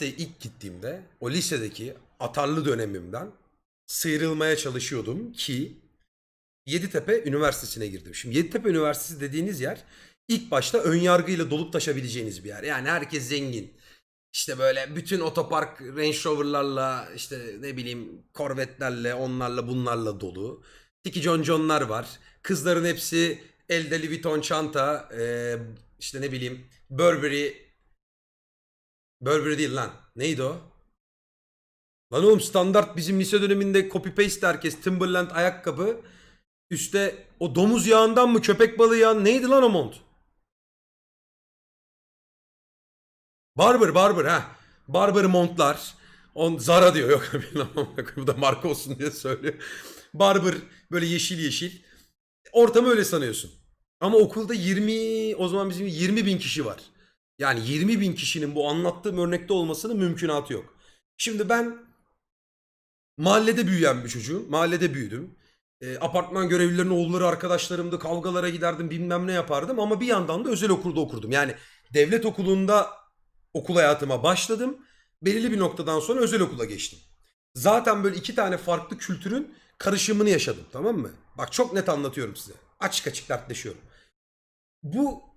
üniversiteye ilk gittiğimde o lisedeki atarlı dönemimden sıyrılmaya çalışıyordum ki Yeditepe Üniversitesi'ne girdim. Şimdi Yeditepe Üniversitesi dediğiniz yer ilk başta ön yargıyla dolup taşabileceğiniz bir yer. Yani herkes zengin. İşte böyle bütün otopark Range Rover'larla işte ne bileyim Corvette'lerle onlarla bunlarla dolu. Tiki John John'lar var. Kızların hepsi elde Louis Vuitton çanta eee, işte ne bileyim Burberry Burberry değil lan. Neydi o? Lan oğlum standart bizim lise döneminde copy paste herkes Timberland ayakkabı. Üste o domuz yağından mı köpek balığı yağı neydi lan o mont? Barber Barber ha. Barber montlar. On Zara diyor yok bilmem bu da marka olsun diye söylüyor. Barber böyle yeşil yeşil. Ortamı öyle sanıyorsun. Ama okulda 20 o zaman bizim 20 bin kişi var. Yani 20 bin kişinin bu anlattığım örnekte olmasının mümkünatı yok. Şimdi ben mahallede büyüyen bir çocuğum. Mahallede büyüdüm. E, apartman görevlilerinin oğulları arkadaşlarımdı. Kavgalara giderdim bilmem ne yapardım. Ama bir yandan da özel okulda okurdum. Yani devlet okulunda okul hayatıma başladım. Belirli bir noktadan sonra özel okula geçtim. Zaten böyle iki tane farklı kültürün karışımını yaşadım tamam mı? Bak çok net anlatıyorum size. Açık açık dertleşiyorum. Bu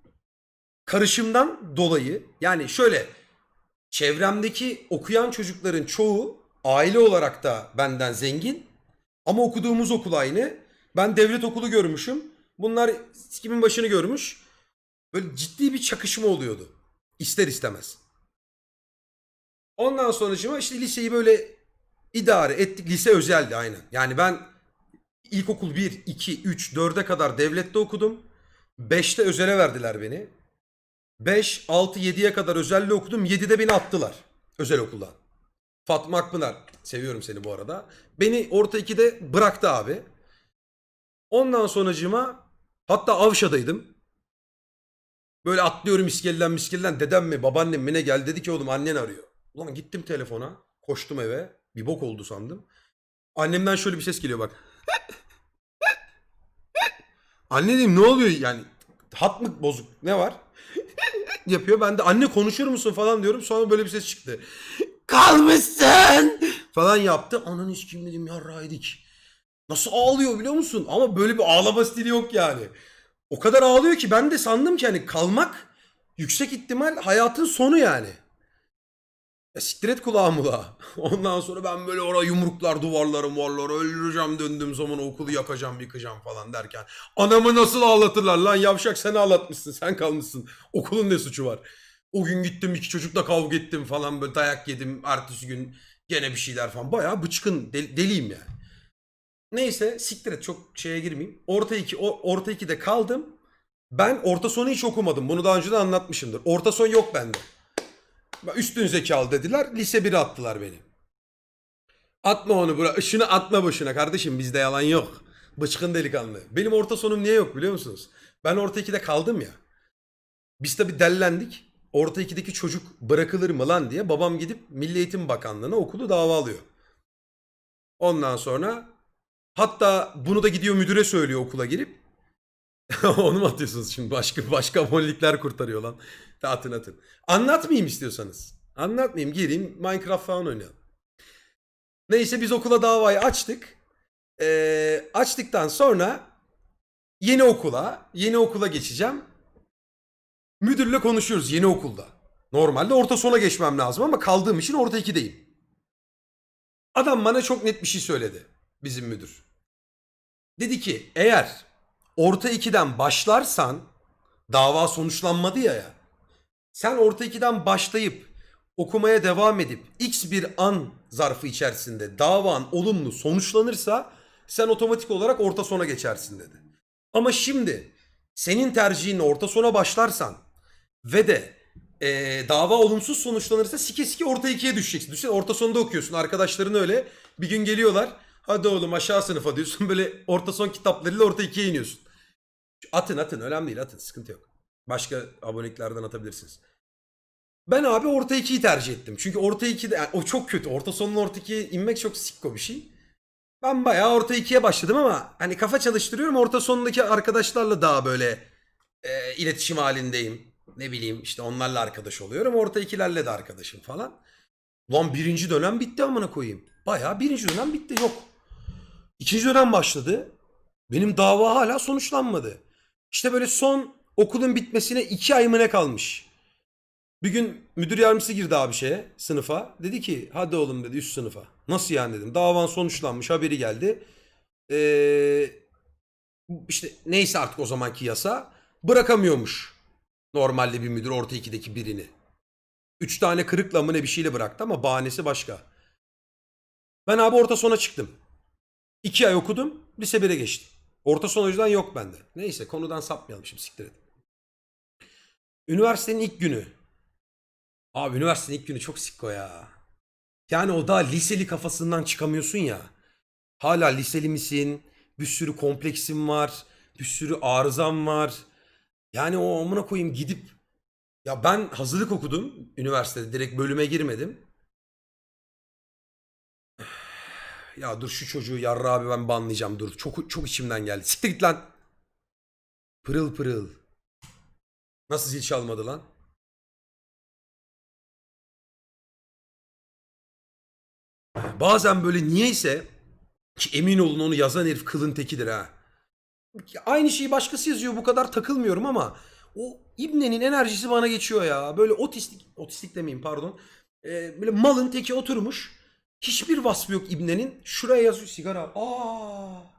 karışımdan dolayı yani şöyle çevremdeki okuyan çocukların çoğu aile olarak da benden zengin ama okuduğumuz okul aynı. Ben devlet okulu görmüşüm. Bunlar kimin başını görmüş. Böyle ciddi bir çakışma oluyordu. İster istemez. Ondan sonracıma işte liseyi böyle idare ettik. Lise özeldi aynen. Yani ben ilkokul 1, 2, 3, 4'e kadar devlette okudum. 5'te özele verdiler beni. 5, 6, 7'ye kadar özelde okudum. 7'de beni attılar özel okuldan. Fatma Akpınar. Seviyorum seni bu arada. Beni orta 2'de bıraktı abi. Ondan sonracıma hatta Avşa'daydım. Böyle atlıyorum iskeleden miskeleden. Dedem mi babaannem mi ne geldi dedi ki oğlum annen arıyor. Ulan gittim telefona. Koştum eve. Bir bok oldu sandım. Annemden şöyle bir ses geliyor bak. Anne dedim ne oluyor yani hat mı bozuk ne var? Yapıyor. Ben de anne konuşur musun falan diyorum. Sonra böyle bir ses çıktı. Kalmışsın falan yaptı. Ananı kim dedim yarraydık. Nasıl ağlıyor biliyor musun? Ama böyle bir ağlama stili yok yani. O kadar ağlıyor ki ben de sandım ki hani kalmak yüksek ihtimal hayatın sonu yani. Ya siktir et kulağımı la. Ondan sonra ben böyle oraya yumruklar duvarlara muvarlara öldüreceğim döndüğüm zaman okulu yakacağım yıkacağım falan derken. Anamı nasıl ağlatırlar lan yavşak sen ağlatmışsın sen kalmışsın. Okulun ne suçu var? O gün gittim iki çocukla kavga ettim falan böyle dayak yedim. Ertesi gün gene bir şeyler falan. Bayağı bıçkın del- deliyim yani. Neyse siktir et çok şeye girmeyeyim. Orta iki, o- orta 2'de kaldım. Ben orta sonu hiç okumadım. Bunu daha önce de anlatmışımdır. Orta son yok bende. Üstün zekalı dediler. Lise 1'e attılar beni. Atma onu bura. Şunu atma boşuna kardeşim. Bizde yalan yok. Bıçkın delikanlı. Benim orta sonum niye yok biliyor musunuz? Ben orta 2'de kaldım ya. Biz tabi dellendik. Orta 2'deki çocuk bırakılır mı lan diye babam gidip Milli Eğitim Bakanlığı'na okulu dava alıyor. Ondan sonra hatta bunu da gidiyor müdüre söylüyor okula girip. Onu mu atıyorsunuz şimdi? Başka başka abonelikler kurtarıyor lan. Atın atın. Anlatmayayım istiyorsanız. Anlatmayayım. Gireyim Minecraft falan oynayalım. Neyse biz okula davayı açtık. Ee, açtıktan sonra yeni okula, yeni okula geçeceğim. Müdürle konuşuyoruz yeni okulda. Normalde orta sona geçmem lazım ama kaldığım için orta 2'deyim. Adam bana çok net bir şey söyledi. Bizim müdür. Dedi ki eğer orta 2'den başlarsan dava sonuçlanmadı ya ya. Sen orta 2'den başlayıp okumaya devam edip x bir an zarfı içerisinde davan olumlu sonuçlanırsa sen otomatik olarak orta sona geçersin dedi. Ama şimdi senin tercihinle orta sona başlarsan ve de eee, dava olumsuz sonuçlanırsa sike sike orta ikiye düşeceksin. Düşünsene orta sonda okuyorsun arkadaşların öyle. Bir gün geliyorlar. Hadi oğlum aşağı sınıfa diyorsun. Böyle orta son kitaplarıyla orta ikiye iniyorsun. Atın atın önemli değil atın sıkıntı yok. Başka aboneliklerden atabilirsiniz. Ben abi orta 2'yi tercih ettim. Çünkü orta 2'de yani o çok kötü. Orta sonun orta 2'ye inmek çok sikko bir şey. Ben bayağı orta 2'ye başladım ama hani kafa çalıştırıyorum. Orta sonundaki arkadaşlarla daha böyle e, iletişim halindeyim. Ne bileyim işte onlarla arkadaş oluyorum. Orta 2'lerle de arkadaşım falan. Lan birinci dönem bitti amına koyayım. Bayağı birinci dönem bitti yok. İkinci dönem başladı. Benim dava hala sonuçlanmadı. İşte böyle son okulun bitmesine iki ay mı ne kalmış. Bir gün müdür yardımcısı girdi abi şeye sınıfa. Dedi ki hadi oğlum dedi üst sınıfa. Nasıl yani dedim. Davan sonuçlanmış haberi geldi. Ee, işte neyse artık o zamanki yasa bırakamıyormuş. Normalde bir müdür orta ikideki birini. Üç tane kırıkla mı ne bir şeyle bıraktı ama bahanesi başka. Ben abi orta sona çıktım. İki ay okudum. Lise 1'e geçtim. Orta son o yok bende. Neyse konudan sapmayalım şimdi siktir et. Üniversitenin ilk günü. Abi üniversitenin ilk günü çok sikko ya. Yani o daha liseli kafasından çıkamıyorsun ya. Hala liseli misin? Bir sürü kompleksim var. Bir sürü arızam var. Yani o amına koyayım gidip ya ben hazırlık okudum üniversitede direkt bölüme girmedim. Ya dur şu çocuğu yarra abi ben banlayacağım dur. Çok çok içimden geldi. Siktir git lan. Pırıl pırıl. Nasıl zil çalmadı lan? Bazen böyle niyeyse ki emin olun onu yazan herif kılın tekidir ha. Aynı şeyi başkası yazıyor bu kadar takılmıyorum ama o İbne'nin enerjisi bana geçiyor ya. Böyle otistik, otistik demeyeyim pardon. Ee, böyle malın teki oturmuş. Hiçbir vasfı yok İbne'nin. Şuraya yazıyor sigara. Aa.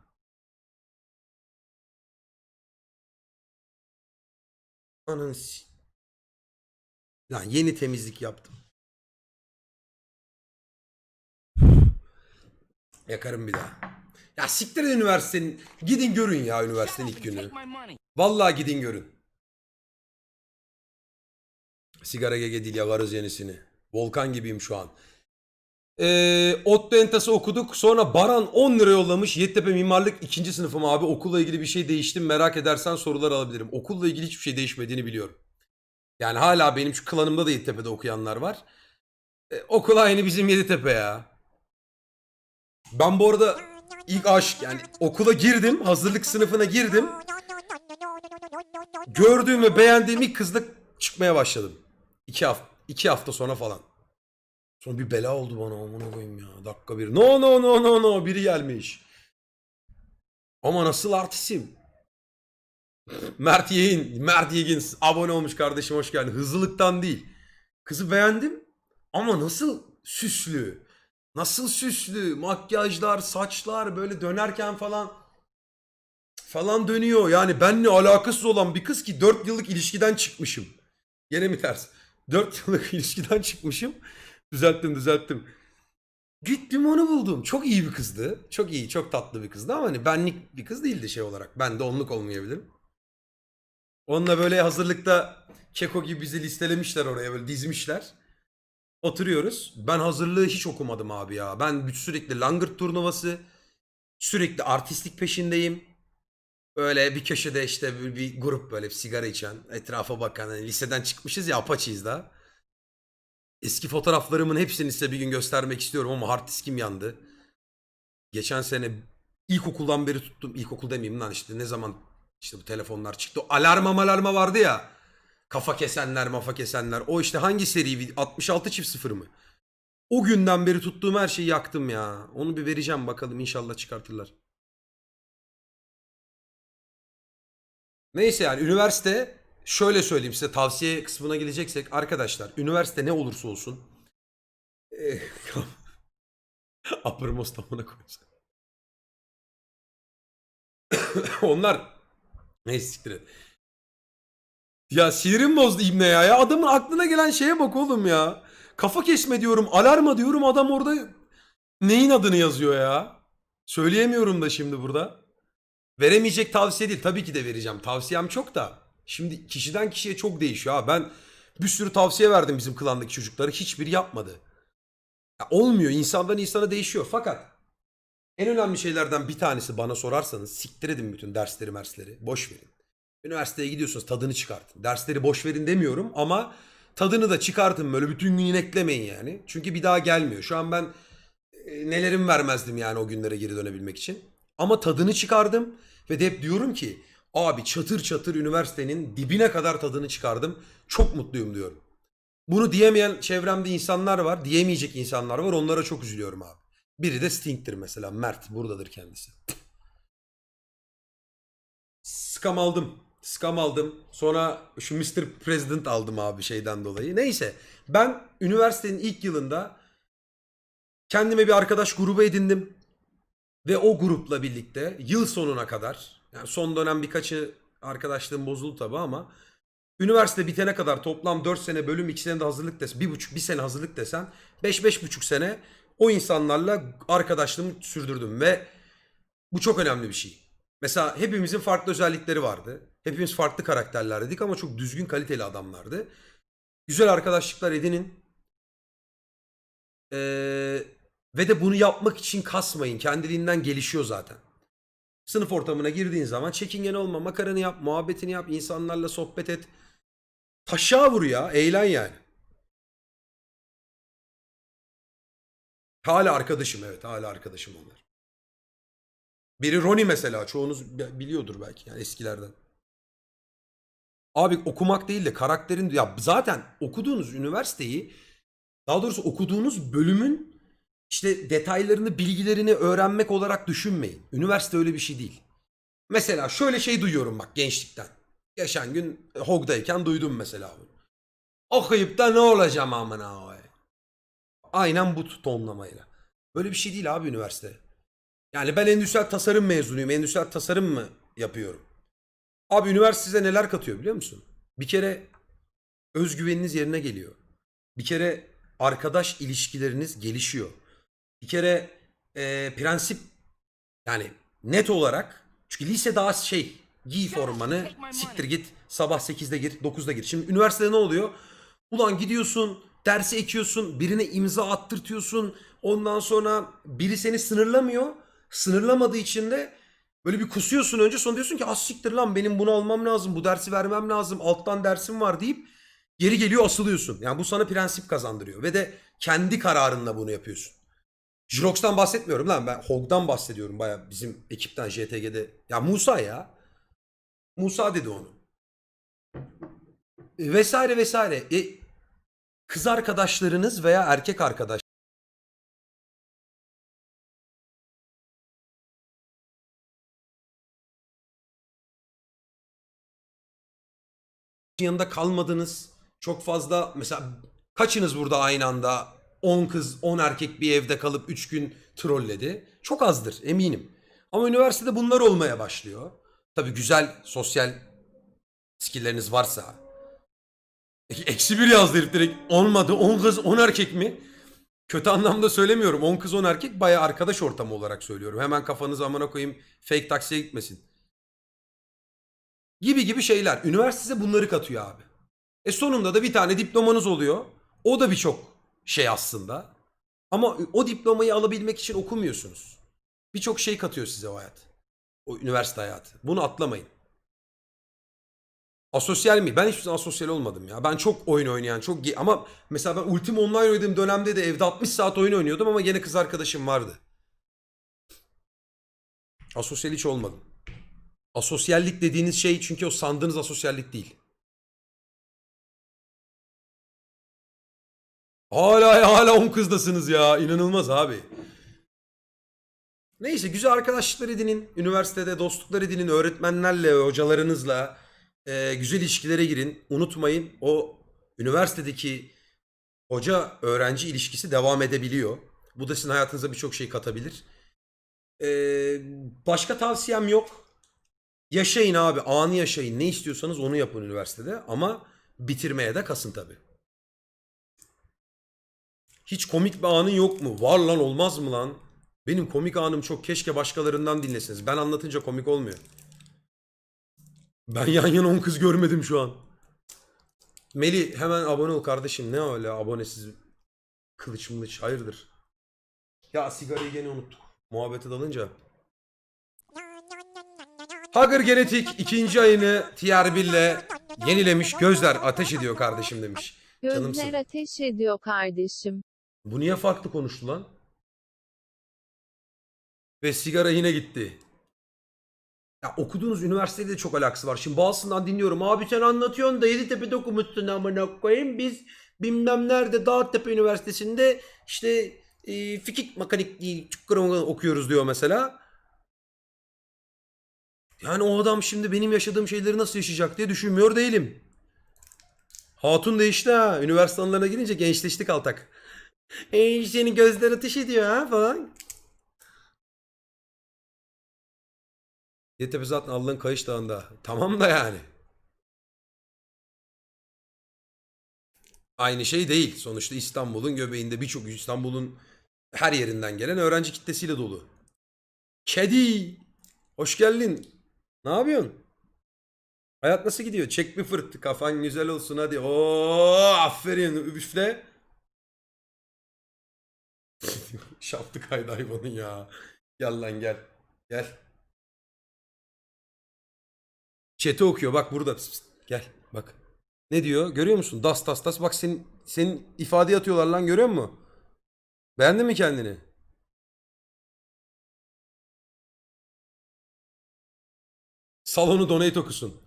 Ananı Lan yeni temizlik yaptım. Yakarım bir daha. Ya siktir üniversitenin. Gidin görün ya üniversitenin ilk günü. Vallahi gidin görün. Sigara gege değil yakarız yenisini. Volkan gibiyim şu an. Ee, Otto Entas'ı okuduk. Sonra Baran 10 lira yollamış. Yeditepe Mimarlık 2. sınıfım abi. Okulla ilgili bir şey değişti mi merak edersen sorular alabilirim. Okulla ilgili hiçbir şey değişmediğini biliyorum. Yani hala benim şu klanımda da Yeditepe'de okuyanlar var. Ee, okul aynı bizim Yeditepe ya. Ben bu arada ilk aşk yani okula girdim. Hazırlık sınıfına girdim. Gördüğüm ve beğendiğim ilk kızla çıkmaya başladım. İki hafta, iki hafta sonra falan. Sonra bir bela oldu bana amına koyayım ya. Dakika bir. No no no no no biri gelmiş. Ama nasıl artistim. Mert Yeğin, Mert Yeğin abone olmuş kardeşim hoş geldin. Hızlılıktan değil. Kızı beğendim ama nasıl süslü. Nasıl süslü. Makyajlar, saçlar böyle dönerken falan falan dönüyor. Yani benle alakasız olan bir kız ki 4 yıllık ilişkiden çıkmışım. Yine mi ters? 4 yıllık ilişkiden çıkmışım. Düzelttim düzelttim. Gittim onu buldum. Çok iyi bir kızdı. Çok iyi, çok tatlı bir kızdı ama hani benlik bir kız değildi şey olarak. Ben de onluk olmayabilirim. Onunla böyle hazırlıkta keko gibi bizi listelemişler oraya böyle dizmişler. Oturuyoruz. Ben hazırlığı hiç okumadım abi ya. Ben sürekli langırt turnuvası, sürekli artistlik peşindeyim. Böyle bir köşede işte bir, bir grup böyle bir sigara içen, etrafa bakan. Hani liseden çıkmışız ya apaçıyız da. Eski fotoğraflarımın hepsini size bir gün göstermek istiyorum ama hard diskim yandı. Geçen sene ilkokuldan beri tuttum. İlkokul demeyeyim lan işte ne zaman işte bu telefonlar çıktı. Alarma malarma vardı ya. Kafa kesenler mafa kesenler. O işte hangi seri? 66 çift sıfır mı? O günden beri tuttuğum her şeyi yaktım ya. Onu bir vereceğim bakalım inşallah çıkartırlar. Neyse yani üniversite şöyle söyleyeyim size tavsiye kısmına geleceksek arkadaşlar üniversite ne olursa olsun eh, Upper most amına koyacağım. Onlar neyse siktir et. Ya sinirim bozdu İbne ya. ya. Adamın aklına gelen şeye bak oğlum ya. Kafa kesme diyorum, alarma diyorum adam orada neyin adını yazıyor ya. Söyleyemiyorum da şimdi burada. Veremeyecek tavsiye değil. Tabii ki de vereceğim. Tavsiyem çok da. Şimdi kişiden kişiye çok değişiyor. Ben bir sürü tavsiye verdim bizim klandaki çocuklara. Hiçbiri yapmadı. Ya olmuyor. İnsandan insana değişiyor. Fakat en önemli şeylerden bir tanesi bana sorarsanız siktir edin bütün dersleri mersleri. Boş verin. Üniversiteye gidiyorsunuz tadını çıkartın. Dersleri boş verin demiyorum ama tadını da çıkartın böyle bütün gün ineklemeyin yani. Çünkü bir daha gelmiyor. Şu an ben e, nelerim vermezdim yani o günlere geri dönebilmek için. Ama tadını çıkardım ve de hep diyorum ki abi çatır çatır üniversitenin dibine kadar tadını çıkardım. Çok mutluyum diyorum. Bunu diyemeyen çevremde insanlar var. Diyemeyecek insanlar var. Onlara çok üzülüyorum abi. Biri de Sting'tir mesela. Mert buradadır kendisi. Scam aldım. Scam aldım. Sonra şu Mr. President aldım abi şeyden dolayı. Neyse. Ben üniversitenin ilk yılında kendime bir arkadaş grubu edindim. Ve o grupla birlikte yıl sonuna kadar yani son dönem birkaçı arkadaşlığım bozuldu tabii ama üniversite bitene kadar toplam 4 sene bölüm 2 sene de hazırlık desen, bir buçuk bir sene hazırlık desen 5 buçuk sene o insanlarla arkadaşlığımı sürdürdüm ve bu çok önemli bir şey. Mesela hepimizin farklı özellikleri vardı. Hepimiz farklı karakterlerdik ama çok düzgün kaliteli adamlardı. Güzel arkadaşlıklar edinin. Ee, ve de bunu yapmak için kasmayın. Kendiliğinden gelişiyor zaten. Sınıf ortamına girdiğin zaman çekingen olma, makaranı yap, muhabbetini yap, insanlarla sohbet et. Taşağı vur ya, eğlen yani. Hala arkadaşım evet, hala arkadaşım onlar. Biri Ronnie mesela, çoğunuz bi- biliyordur belki yani eskilerden. Abi okumak değil de karakterin ya zaten okuduğunuz üniversiteyi daha doğrusu okuduğunuz bölümün işte detaylarını, bilgilerini öğrenmek olarak düşünmeyin. Üniversite öyle bir şey değil. Mesela şöyle şey duyuyorum bak gençlikten. Geçen gün Hog'dayken duydum mesela bunu. Okuyup da ne olacağım amına koyayım. Aynen bu tonlamayla. Böyle bir şey değil abi üniversite. Yani ben endüstriyel tasarım mezunuyum. Endüstriyel tasarım mı yapıyorum? Abi üniversite size neler katıyor biliyor musun? Bir kere özgüveniniz yerine geliyor. Bir kere arkadaş ilişkileriniz gelişiyor. Bir kere e, prensip yani net olarak çünkü lise daha şey giy formanı siktir git sabah 8'de gir 9'da gir. Şimdi üniversitede ne oluyor? Ulan gidiyorsun dersi ekiyorsun birine imza attırtıyorsun ondan sonra biri seni sınırlamıyor. Sınırlamadığı için de böyle bir kusuyorsun önce sonra diyorsun ki az siktir lan benim bunu almam lazım bu dersi vermem lazım alttan dersim var deyip geri geliyor asılıyorsun. Yani bu sana prensip kazandırıyor ve de kendi kararınla bunu yapıyorsun. Jirox'tan bahsetmiyorum lan ben Hog'dan bahsediyorum baya bizim ekipten JTG'de. Ya Musa ya. Musa dedi onu. E, vesaire vesaire. E, kız arkadaşlarınız veya erkek arkadaş yanında kalmadınız. Çok fazla mesela kaçınız burada aynı anda 10 kız 10 erkek bir evde kalıp 3 gün trolledi. Çok azdır eminim. Ama üniversitede bunlar olmaya başlıyor. Tabii güzel sosyal skillleriniz varsa. Eksi bir yazdı herif direkt. Olmadı 10 kız 10 erkek mi? Kötü anlamda söylemiyorum. 10 kız 10 erkek baya arkadaş ortamı olarak söylüyorum. Hemen kafanız amına koyayım fake taksiye gitmesin. Gibi gibi şeyler. Üniversite bunları katıyor abi. E sonunda da bir tane diplomanız oluyor. O da birçok şey aslında. Ama o diplomayı alabilmek için okumuyorsunuz. Birçok şey katıyor size o hayat. O üniversite hayatı. Bunu atlamayın. Asosyal mi? Ben hiçbir zaman asosyal olmadım ya. Ben çok oyun oynayan, çok ama mesela ben Ultima Online oynadığım dönemde de evde 60 saat oyun oynuyordum ama gene kız arkadaşım vardı. Asosyal hiç olmadım. Asosyallik dediğiniz şey çünkü o sandığınız asosyallik değil. Hala hala on kızdasınız ya. İnanılmaz abi. Neyse güzel arkadaşlıklar edinin. Üniversitede dostluklar edinin. Öğretmenlerle, hocalarınızla e, güzel ilişkilere girin. Unutmayın o üniversitedeki hoca öğrenci ilişkisi devam edebiliyor. Bu da sizin hayatınıza birçok şey katabilir. E, başka tavsiyem yok. Yaşayın abi. Anı yaşayın. Ne istiyorsanız onu yapın üniversitede. Ama bitirmeye de kasın tabii. Hiç komik bir anın yok mu? Var lan olmaz mı lan? Benim komik anım çok keşke başkalarından dinlesiniz. Ben anlatınca komik olmuyor. Ben yan yana on kız görmedim şu an. Meli hemen abone ol kardeşim. Ne öyle abonesiz kılıç mılıç hayırdır? Ya sigarayı gene unuttuk. Muhabbete dalınca. Hager Genetik ikinci ayını 1 ile yenilemiş. Gözler ateş ediyor kardeşim demiş. Canımsın. Gözler ateş ediyor kardeşim. Bu niye farklı konuştu lan? Ve sigara yine gitti. Ya okuduğunuz üniversitede de çok alakası var. Şimdi bazısından dinliyorum. Abi sen anlatıyorsun da Yeditepe'de okumuşsun amına koyayım. Biz bilmem nerede Dağtepe Üniversitesi'nde işte e, fikik mekanikliği çukurama okuyoruz diyor mesela. Yani o adam şimdi benim yaşadığım şeyleri nasıl yaşayacak diye düşünmüyor değilim. Hatun değişti ha. Üniversite anılarına girince gençleştik altak. Ey senin gözler ateş ediyor ha falan. Yeditepe zaten Allah'ın Kayış Dağı'nda. Tamam da yani. Aynı şey değil. Sonuçta İstanbul'un göbeğinde birçok İstanbul'un her yerinden gelen öğrenci kitlesiyle dolu. Kedi. Hoş geldin. Ne yapıyorsun? Hayat nasıl gidiyor? Çek bir fırt. Kafan güzel olsun hadi. Oo, aferin. Üfle. Şaftı kaydı hayvanın ya. Gel lan gel. Gel. Chat'i okuyor. Bak burada. Pıs pıs. Gel. Bak. Ne diyor? Görüyor musun? Das tas tas. Bak senin, senin ifade atıyorlar lan görüyor musun? Beğendin mi kendini? Salonu donate okusun.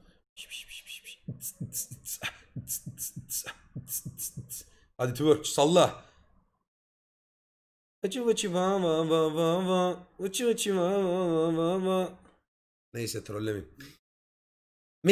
Hadi twerk salla. Açı açı va va va va va. Açı açı va va va va va. Neyse trollemeyeyim.